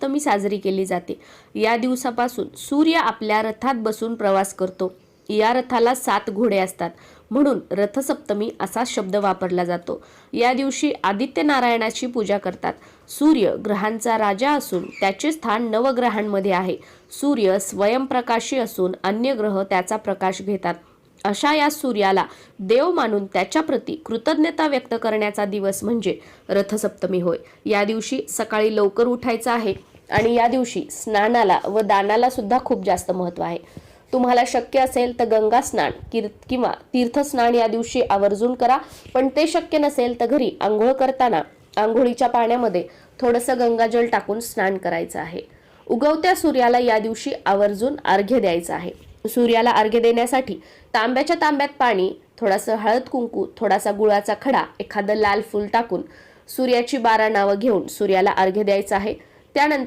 सप्तमी साजरी केली जाते. या दिवसापासून सूर्य आपल्या रथात बसून प्रवास करतो. या रथाला सात घोडे असतात. म्हणून रथसप्तमी असा शब्द वापरला जातो. या दिवशी आदित्य नारायणाची पूजा करतात. सूर्य ग्रहांचा राजा असून त्याचे स्थान नवग्रहांमध्ये आहे. सूर्य स्वयंप्रकाशी असून अन्य ग्रह त्याचा प्रकाश घेतात. अशा या सूर्याला देव मानून त्याच्याप्रती कृतज्ञता व्यक्त करण्याचा दिवस म्हणजे रथसप्तमी होय. या दिवशी सकाळी लवकर उठायचं आहे. आणि या दिवशी स्नानाला व दानाला सुद्धा खूप जास्त महत्त्व आहे. तुम्हाला शक्य असेल तर गंगा स्नान किर किंवा तीर्थस्नान या दिवशी आवर्जून करा. पण ते शक्य नसेल तर घरी आंघोळ करताना आंघोळीच्या पाण्यामध्ये थोडंसं गंगाजल टाकून स्नान करायचं आहे. उगवत्या सूर्याला या दिवशी आवर्जून अर्घ्य द्यायचं आहे. सूर्याला अर्घ्य देण्यासाठी तांब्याच्या तांब्यात पाणी थोडासा हळद कुंकू थोडासा गुळाचा खडा एखादं लाल फूल टाकून सूर्याची बारा नावं घेऊन सूर्याला अर्घ्य द्यायचं आहे. त्यानंतर